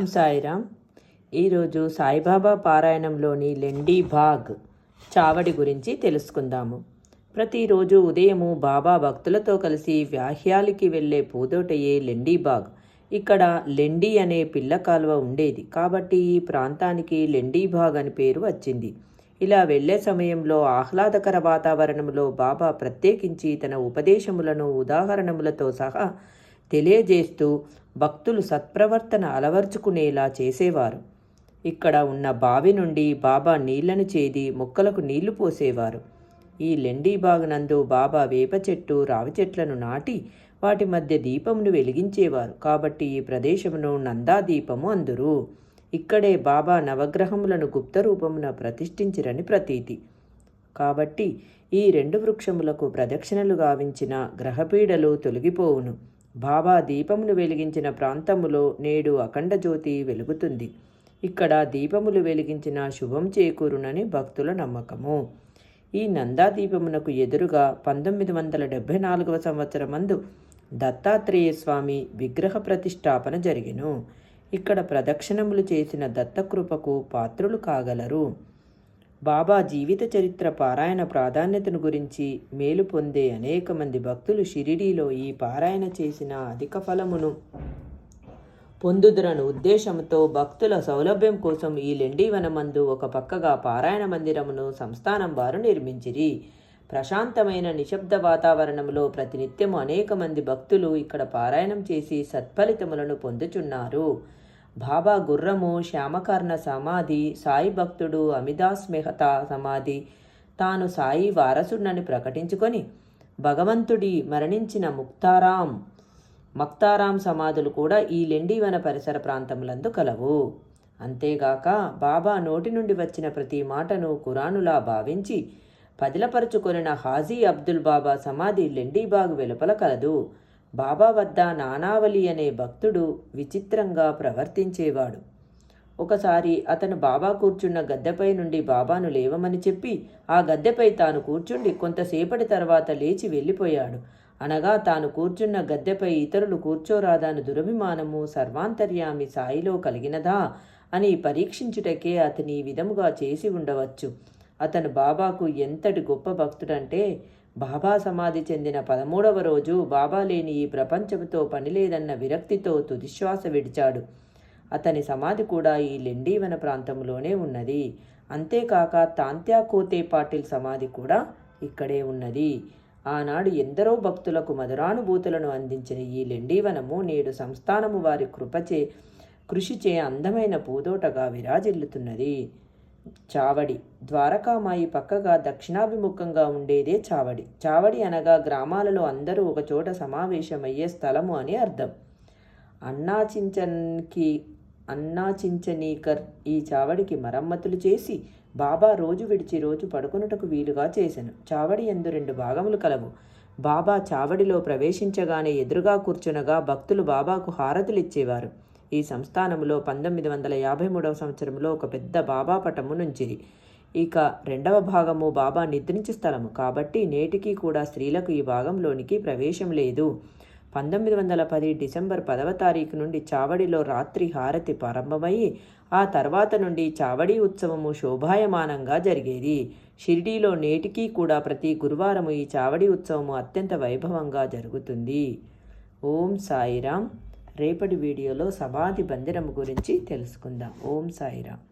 ఓం సాయిరామ్. ఈరోజు సాయిబాబా పారాయణంలోని లెండీ భాగ్ చావడి గురించి తెలుసుకుందాము. ప్రతిరోజు ఉదయము బాబా భక్తులతో కలిసి వ్యాహ్యాలకి వెళ్ళే పూదోటయే లెండీ బాగ్ ఇక్కడ లెండీ అనే పిల్ల కాలువ ఉండేది. కాబట్టి ఈ ప్రాంతానికి లెండీ బాగ్ అని పేరు వచ్చింది. ఇలా వెళ్ళే సమయంలో ఆహ్లాదకర వాతావరణంలో బాబా ప్రత్యేకించి తన ఉపదేశములను ఉదాహరణములతో సహా తెలియజేస్తూ భక్తులు సత్ప్రవర్తన అలవర్చుకునేలా చేసేవారు. ఇక్కడ ఉన్న బావి నుండి బాబా నీళ్ళను చేది మొక్కలకు నీళ్ళు పోసేవారు. ఈ లెండీ నందు బాబా వేప చెట్టు రావి చెట్లను నాటి వాటి మధ్య దీపమును వెలిగించేవారు. కాబట్టి ఈ ప్రదేశమును నందా దీపము అందురు. ఇక్కడే బాబా నవగ్రహములను గుప్త రూపమున ప్రతిష్ఠించిరని ప్రతీతి. కాబట్టి ఈ రెండు వృక్షములకు ప్రదక్షిణలు గావించిన గ్రహపీడలు తొలగిపోవును. బాబా దీపమును వెలిగించిన ప్రాంతములో నేడు అఖండ జ్యోతి వెలుగుతుంది. ఇక్కడ దీపములు వెలిగించిన శుభం చేకూరునని భక్తుల నమ్మకము. ఈ నందా దీపమునకు ఎదురుగా పంతొమ్మిది వందల డెబ్భై నాలుగవ సంవత్సరమందు దత్తాత్రేయ స్వామి విగ్రహ ప్రతిష్టాపన జరిగెను. ఇక్కడ ప్రదక్షిణములు చేసిన దత్తకృపకు పాత్రులు కాగలరు. బాబా జీవిత చరిత్ర పారాయణ ప్రాధాన్యతను గురించి మేలు పొందే అనేక మంది భక్తులు షిరిడీలో ఈ పారాయణ చేసిన అధిక ఫలమును పొందుదరను ఉద్దేశంతో భక్తుల సౌలభ్యం కోసం ఈ లెండీవనమందు ఒక పక్కగా పారాయణ మందిరమును సంస్థానం వారు నిర్మించిరి. ప్రశాంతమైన నిశ్శబ్ద వాతావరణంలో ప్రతినిత్యము అనేక మంది భక్తులు ఇక్కడ పారాయణం చేసి సత్ఫలితములను పొందుచున్నారు. బాబా గుర్రము శ్యామకర్ణ సమాధి సాయి భక్తుడు అమిదాస్ మెహతా సమాధి. తాను సాయి వారసుడని ప్రకటించుకొని భగవంతుడి మరణించిన ముక్తారాం మక్తారాం సమాధులు కూడా ఈ లెండివన పరిసర ప్రాంతములందు కలవు. అంతేగాక బాబా నోటి నుండి వచ్చిన ప్రతి మాటను కురానులా భావించి పదిలపరుచుకొనిన హాజీ అబ్దుల్ బాబా సమాధి లెండీబాగ్ వెలుపల కలదు. బాబా వద్ద నానావలి అనే భక్తుడు విచిత్రంగా ప్రవర్తించేవాడు. ఒకసారి అతను బాబా కూర్చున్న గద్దెపై నుండి బాబాను లేవమని చెప్పి ఆ గద్దెపై తాను కూర్చుండి కొంతసేపటి తర్వాత లేచి వెళ్ళిపోయాడు. అనగా తాను కూర్చున్న గద్దెపై ఇతరులు కూర్చోరాదాను దురభిమానము సర్వాంతర్యామి సాయిలో కలిగినదా అని పరీక్షించుటకే అతని ఈ విధముగా చేసి ఉండవచ్చు. అతను బాబాకు ఎంతటి గొప్ప భక్తుడంటే బాబా సమాధి చెందిన పదమూడవ రోజు బాబా లేని ఈ ప్రపంచంతో పనిలేదన్న విరక్తితో తుదిశ్వాస విడిచాడు. అతని సమాధి కూడా ఈ లెండీవన ప్రాంతంలోనే ఉన్నది. అంతేకాక తాంత్యా కోతే పాటిల్ సమాధి కూడా ఇక్కడే ఉన్నది. ఆనాడు ఎందరో భక్తులకు మధురానుభూతులను అందించిన ఈ లెండీవనము నేడు సంస్థానము వారి కృపచే కృషిచే అందమైన పూదోటగా విరాజిల్లుతున్నది. చావడి. ద్వారకామాయి పక్కగా దక్షిణాభిముఖంగా ఉండేదే చావడి. చావడి అనగా గ్రామాలలో అందరూ ఒకచోట సమావేశమయ్యే స్థలము అని అర్థం. అన్నాచించన్కి అన్నాచించనీకర్ ఈ చావడికి మరమ్మతులు చేసి బాబా రోజు విడిచి రోజు పడుకునుటకు వీలుగా చేశాను చావడి ఎందు రెండు భాగములు కలవు. బాబా చావడిలో ప్రవేశించగానే ఎదురుగా కూర్చునగా భక్తులు బాబాకు హారతులిచ్చేవారు. ఈ సంస్థానములో పంతొమ్మిది వందల యాభై మూడవ సంవత్సరంలో ఒక పెద్ద బాబా పటము నుంచిది ఇక రెండవ భాగము బాబా నిద్రించే స్థలము. కాబట్టి నేటికి కూడా స్త్రీలకు ఈ భాగంలోనికి ప్రవేశం లేదు. పంతొమ్మిది వందల పది డిసెంబర్ పదవ తారీఖు నుండి చావడిలో రాత్రి హారతి ప్రారంభమయ్యి ఆ తర్వాత నుండి చావడి ఉత్సవము శోభాయమానంగా జరిగేది. షిరిడీలో నేటికీ కూడా ప్రతి గురువారము ఈ చావడి ఉత్సవము అత్యంత వైభవంగా జరుగుతుంది. ఓం సాయిరామ్. రేపటి వీడియోలో సమాధి బందిరము గురించి తెలుసుకుందాం. ఓం సాయిరామ్.